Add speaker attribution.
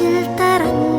Speaker 1: 줄 따랐네.